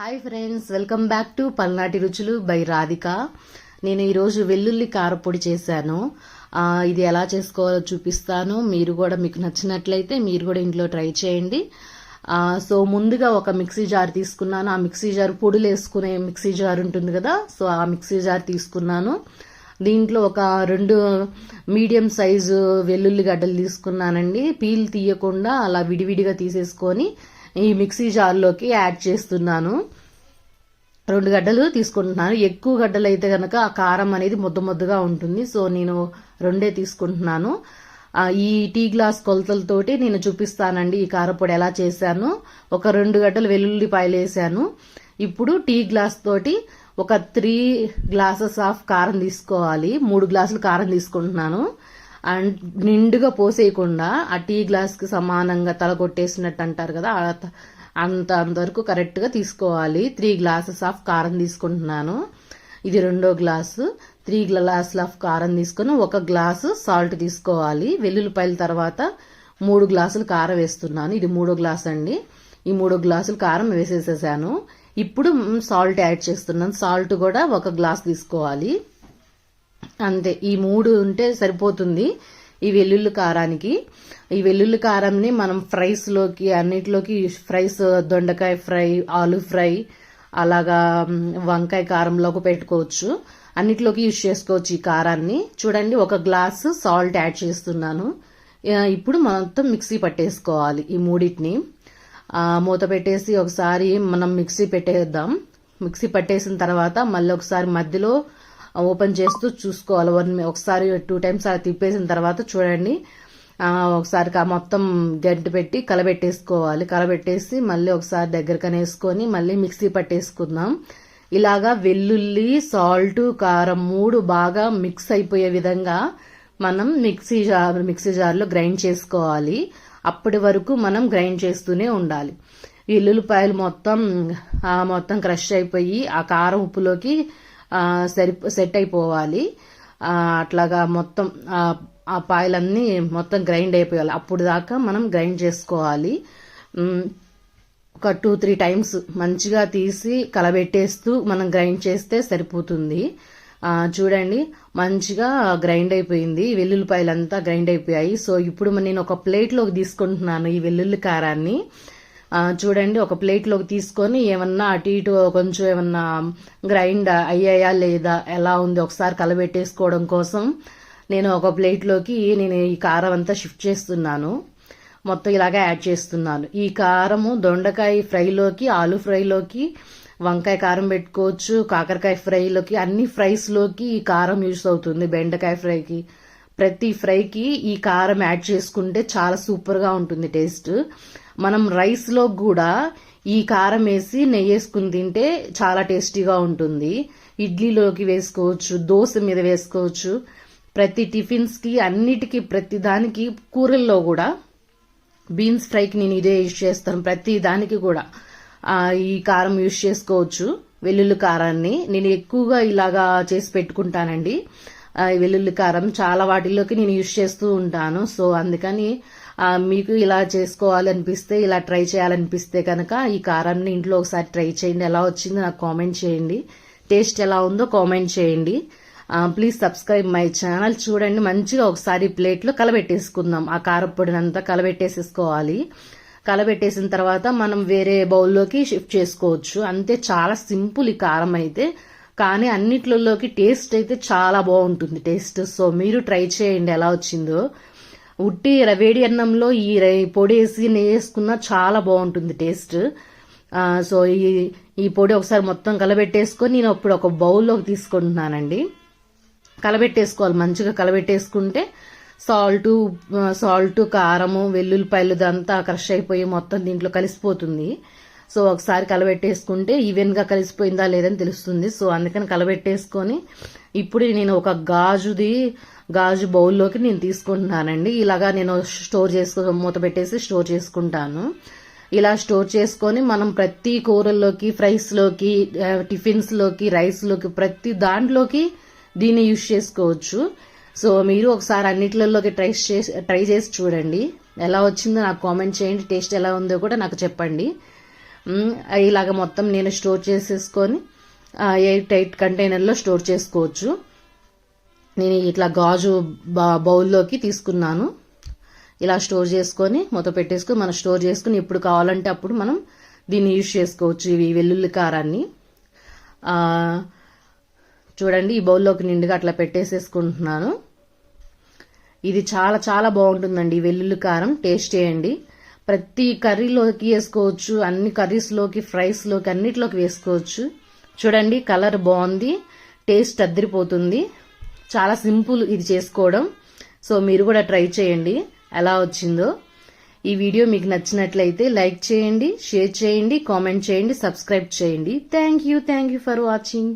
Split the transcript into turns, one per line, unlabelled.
Hi friends welcome back to Palnati రుచులు by Radhika నేను ఈరోజు వెల్లుల్లి కారపొడి చేశాను. ఇది ఎలా చేసుకోవాలో చూపిస్తాను. మీరు కూడా మీకు నచ్చినట్లయితే మీరు కూడా ఇంట్లో ట్రై చేయండి. సో ముందుగా ఒక మిక్సీ జార్ తీసుకున్నాను. ఆ మిక్సీ జార్ పొడులు వేసుకునే మిక్సీ జార్ ఉంటుంది కదా సో ఆ మిక్సీ జార్ తీసుకున్నాను. దీంట్లో ఒక రెండు మీడియం సైజు వెల్లుల్లి గడ్డలు తీసుకున్నానండి. పీల్ తీయకుండా అలా విడివిడిగా తీసేసుకొని ఈ మిక్సీ జార్లోకి యాడ్ చేస్తున్నాను. రెండు గడ్డలు తీసుకుంటున్నాను. ఎక్కువ గడ్డలు అయితే కనుక ఆ కారం అనేది ముద్ద ముద్దగా ఉంటుంది. సో నేను రెండే తీసుకుంటున్నాను. ఈ టీ గ్లాస్ కొలతలతోటి నేను చూపిస్తానండి ఈ కారపొడి ఎలా చేశాను. ఒక రెండు గడ్డలు వెల్లుల్లిపాయలు వేసాను ఇప్పుడు టీ గ్లాస్ తోటి ఒక త్రీ గ్లాసెస్ ఆఫ్ కారం తీసుకోవాలి. మూడు గ్లాసులు కారం తీసుకుంటున్నాను. అండ్ నిండుగా పోసేయకుండా ఆ టీ గ్లాస్కి సమానంగా తల కొట్టేసినట్టు అంటారు కదా అంత అంతవరకు కరెక్ట్గా తీసుకోవాలి. త్రీ గ్లాసెస్ ఆఫ్ కారం తీసుకుంటున్నాను. ఇది రెండో గ్లాసు. త్రీ గ్లాసులు ఆఫ్ కారం తీసుకొని ఒక గ్లాసు సాల్ట్ తీసుకోవాలి. వెల్లుల్లిపాయల తర్వాత మూడు గ్లాసులు కారం వేస్తున్నాను. ఇది మూడో గ్లాస్ అండి. ఈ మూడు గ్లాసులు కారం వేసేసేసాను. ఇప్పుడు సాల్ట్ యాడ్ చేస్తున్నాను. సాల్ట్ కూడా ఒక గ్లాస్ తీసుకోవాలి. అంతే. ఈ మూడు ఉంటే సరిపోతుంది. ఈ వెల్లుల్లి కారానికి. ఈ వెల్లుల్లి కారంని మనం ఫ్రైస్లోకి అన్నిటిలోకి ఫ్రైస్ దొండకాయ ఫ్రై ఆలు ఫ్రై అలాగా వంకాయ కారంలోకి పెట్టుకోవచ్చు. అన్నిటిలోకి యూజ్ చేసుకోవచ్చు ఈ కారాన్ని. చూడండి ఒక గ్లాస్ సాల్ట్ యాడ్ చేస్తున్నాను. ఇప్పుడు మొత్తం మిక్సీ పట్టేసుకోవాలి ఈ మూడింటిని. మూత పెట్టేసి ఒకసారి మనం మిక్సీ పెట్టేద్దాం. మిక్సీ పట్టేసిన తర్వాత మళ్ళీ ఒకసారి మధ్యలో ఓపెన్ చేస్తూ చూసుకోవాలి. వన్ ఒకసారి టూ టైమ్స్ అలా తిప్పేసిన తర్వాత చూడండి. ఒకసారి మొత్తం గంటి పెట్టి కలబెట్టేసుకోవాలి. కలబెట్టేసి మళ్ళీ ఒకసారి దగ్గరకనే వేసుకొని మళ్ళీ మిక్సీ పట్టేసుకుందాం. ఇలాగా వెల్లుల్లి సాల్ట్ కారం మూడు బాగా మిక్స్ అయిపోయే విధంగా మనం మిక్సీ జార్ మిక్సీ జార్లో గ్రైండ్ చేసుకోవాలి. అప్పటి వరకు మనం గ్రైండ్ చేస్తూనే ఉండాలి. ఎల్లుల్లిపాయలు మొత్తం ఆ, మొత్తం క్రష్ అయిపోయి ఆ కారం ఉప్పులోకి సరి సెట్ అయిపోవాలి. అట్లాగా మొత్తం ఆ, పాయలన్నీ మొత్తం గ్రైండ్ అయిపోవాలి అప్పుడు దాకా మనం గ్రైండ్ చేసుకోవాలి. ఒక టూ త్రీ టైమ్స్ మంచిగా తీసి కలబెట్టేస్తూ మనం గ్రైండ్ చేస్తే సరిపోతుంది. చూడండి మంచిగా గ్రైండ్ అయిపోయింది. వెల్లుల్లిపాయలు అంతా గ్రైండ్ అయిపోయాయి. సో ఇప్పుడు నేను ఒక ప్లేట్లోకి తీసుకుంటున్నాను ఈ వెల్లుల్లి కారాన్ని. చూడండి ఒక ప్లేట్లోకి తీసుకొని ఏమన్నా అటు ఇటు కొంచెం ఏమన్నా గ్రైండ్ అయ్యాయా లేదా ఎలా ఉంది ఒకసారి కలబెట్టేసుకోవడం కోసం నేను ఒక ప్లేట్లోకి నేను ఈ కారం అంతా షిఫ్ట్ చేస్తున్నాను. మొత్తం ఇలాగా యాడ్ చేస్తున్నాను. ఈ కారము దొండకాయ ఫ్రైలోకి ఆలు ఫ్రైలోకి వంకాయ కారం పెట్టుకోవచ్చు కాకరకాయ ఫ్రైలోకి అన్ని ఫ్రైస్లోకి ఈ కారం యూస్ అవుతుంది బెండకాయ ఫ్రైకి. ప్రతి ఫ్రైకి ఈ కారం యాడ్ చేసుకుంటే చాలా సూపర్గా ఉంటుంది టేస్ట్. మనం రైస్లో కూడా ఈ కారం వేసి నెయ్యి వేసుకుని తింటే చాలా టేస్టీగా ఉంటుంది. ఇడ్లీలోకి వేసుకోవచ్చు దోశ మీద వేసుకోవచ్చు. ప్రతి టిఫిన్స్కి అన్నిటికీ ప్రతి దానికి కూరల్లో కూడా బీన్స్ ఫ్రైకి నేను ఇదే యూజ్ చేస్తాను. ప్రతి దానికి కూడా ఈ కారం యూజ్ చేసుకోవచ్చు. వెల్లుల్లి కారాన్ని. నేను ఎక్కువగా ఇలాగా చేసి పెట్టుకుంటానండి. వెల్లుల్లి కారం చాలా వాటిల్లోకి నేను యూజ్ చేస్తూ ఉంటాను. సో అందుకని మీకు ఇలా చేసుకోవాలనిపిస్తే ఇలా ట్రై చేయాలనిపిస్తే కనుక ఈ కారాన్ని ఇంట్లో ఒకసారి ట్రై చేయండి. ఎలా వచ్చిందో నాకు కామెంట్ చేయండి. టేస్ట్ ఎలా ఉందో కామెంట్ చేయండి. Please subscribe my channel. చూడండి మంచిగా ఒకసారి ప్లేట్లో కలబెట్టేసుకుందాం. ఆ కారపొడిని అంతా కలబెట్టేసేసుకోవాలి. కలబెట్టేసిన తర్వాత మనం వేరే బౌల్లోకి షిఫ్ట్ చేసుకోవచ్చు. అంతే చాలా సింపుల్ ఈ కారం అయితే. కానీ అన్నిట్లలోకి టేస్ట్ అయితే చాలా బాగుంటుంది టేస్ట్. సో మీరు ట్రై చేయండి ఎలా వచ్చిందో. ఉట్టి వేడి అన్నంలో ఈ రై- పొడి వేసి నెయ్యి వేసుకున్నా చాలా బాగుంటుంది టేస్ట్. సో ఈ ఈ పొడి ఒకసారి మొత్తం కలబెట్టేసుకొని నేను ఇప్పుడు ఒక బౌల్లోకి తీసుకుంటున్నానండి. కలబెట్టేసుకోవాలి మంచిగా కలబెట్టేసుకుంటే సాల్ట్ సాల్ట్ కారము వెల్లుల్లిపాయలు ఇదంతా క్రష్ అయిపోయి మొత్తం దీంట్లో కలిసిపోతుంది. సో ఒకసారి కలబెట్టేసుకుంటే ఈవెన్గా కలిసిపోయిందా లేదని తెలుస్తుంది. సో అందుకని కలబెట్టేసుకొని ఇప్పుడు నేను ఒక గాజుది గాజు బౌల్లోకి నేను తీసుకుంటున్నానండి. ఇలాగా నేను స్టోర్ చేసుకో మూత పెట్టేసి స్టోర్ చేసుకుంటాను. ఇలా స్టోర్ చేసుకొని మనం ప్రతి కూరల్లోకి ఫ్రైస్లోకి టిఫిన్స్లోకి రైస్లోకి ప్రతి దాంట్లోకి దీన్ని యూజ్ చేసుకోవచ్చు. సో మీరు ఒకసారి అన్నిట్లలోకి ట్రై చేసి ట్రై చేసి చూడండి. ఎలా వచ్చిందో నాకు కామెంట్ చేయండి. టేస్ట్ ఎలా ఉందో కూడా నాకు చెప్పండి. ఇలాగ మొత్తం నేను స్టోర్ చేసేసుకొని ఎయిట్ ఎయిట్ కంటైనర్లో స్టోర్ చేసుకోవచ్చు. నేను ఇట్లా గాజు బౌల్లోకి తీసుకున్నాను. ఇలా స్టోర్ చేసుకొని మూత పెట్టేసుకొని మనం స్టోర్ చేసుకుని ఎప్పుడు కావాలంటే అప్పుడు మనం దీన్ని యూజ్ చేసుకోవచ్చు ఇవి వెల్లుల్లి కారాన్ని. చూడండి ఈ బౌల్లోకి నిండుగా అట్లా పెట్టేసేసుకుంటున్నాను. ఇది చాలా చాలా బాగుంటుందండి ఈ వెల్లుల్లి కారం. టేస్ట్ చేయండి. ప్రతి కర్రీలోకి వేసుకోవచ్చు అన్ని కర్రీస్లోకి ఫ్రైస్లోకి అన్నిటిలోకి వేసుకోవచ్చు. చూడండి కలర్ బాగుంది టేస్ట్ అద్దరిపోతుంది. చాలా సింపుల్ ఇది చేసుకోవడం. సో మీరు కూడా ట్రై చేయండి ఎలా వచ్చిందో. ఈ వీడియో మీకు నచ్చినట్లయితే లైక్ చేయండి షేర్ చేయండి కామెంట్ చేయండి సబ్స్క్రైబ్ చేయండి. Thank you thank you for watching.